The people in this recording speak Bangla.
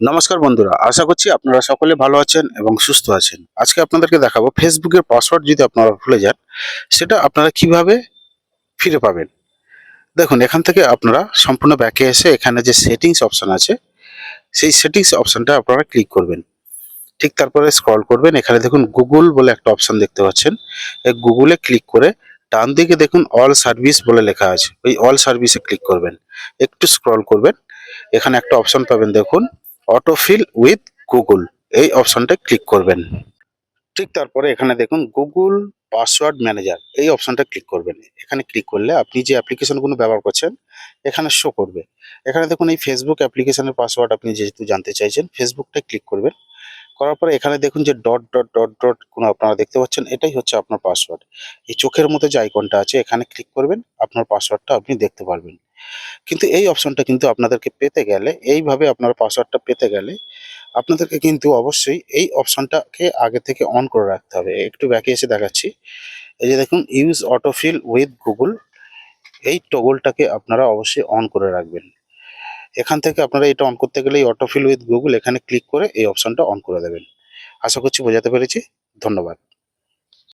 নমস্কার বন্ধুরা, আশা করছি আপনারা সকলে ভালো আছেন এবং সুস্থ আছেন। আজকে আপনাদেরকে দেখাবো ফেসবুকের পাসওয়ার্ড যদি আপনারা ভুলে যান, সেটা আপনারা কীভাবে ফিরে পাবেন। দেখুন, এখান থেকে আপনারা সম্পূর্ণ ব্যাকে এসে এখানে যে সেটিংস অপশান আছে, সেই সেটিংস অপশানটা আপনারা ক্লিক করবেন। ঠিক তারপরে স্ক্রল করবেন, এখানে দেখুন গুগল বলে একটা অপশান দেখতে পাচ্ছেন। এই গুগলে ক্লিক করে ডান দিকে দেখুন অল সার্ভিস বলে লেখা আছে। ওই অল সার্ভিসে ক্লিক করবেন। একটু স্ক্রল করবেন, এখানে একটা অপশান পাবেন দেখুন। অটোফিল উইথ গুগল এই অপশনটা ক্লিক করবেন। ঠিক তারপরে এখানে দেখুন গুগল পাসওয়ার্ড ম্যানেজার এই অপশনটা ক্লিক করবেন। এখানে ক্লিক করলে আপনি যে অ্যাপ্লিকেশনগুলো ব্যবহার করছেন, এখানে শো করবে। এখানে দেখুন, এই ফেসবুক অ্যাপ্লিকেশনের পাসওয়ার্ড আপনি যেহেতু জানতে চাইছেন ফেসবুকটা ক্লিক করবেন। করার পরে এখানে দেখুন যে ডট ডট ডট ডট কোনো আপনারা দেখতে পাচ্ছেন, এটাই হচ্ছে আপনার পাসওয়ার্ড এই চোখের মতো যে আইকনটা আছে, এখানে ক্লিক করবেন, আপনার পাসওয়ার্ডটা আপনি দেখতে পারবেন। কিন্তু এই অপশনটা কিন্তু আপনাদেরকে পেতে গেলে, এইভাবে আপনার পাসওয়ার্ডটা পেতে গেলে আপনাদেরকে কিন্তু অবশ্যই এই অপশনটাকে আগে থেকে অন করে রাখতে হবে। একটু ব্যাকে এসে দেখাচ্ছি। এই যে দেখুন ইউজ অটোফিল উইথ গুগল এই টগলটাকে আপনারা অবশ্যই অন করে রাখবেন। এখান থেকে আপনারা এটা অন করতে গেলে এই অটোফিল উইথ গুগল এখানে ক্লিক করে এই অপশনটা অন করে দেবেন। আশা করছি বোঝাতে পেরেছি। ধন্যবাদ।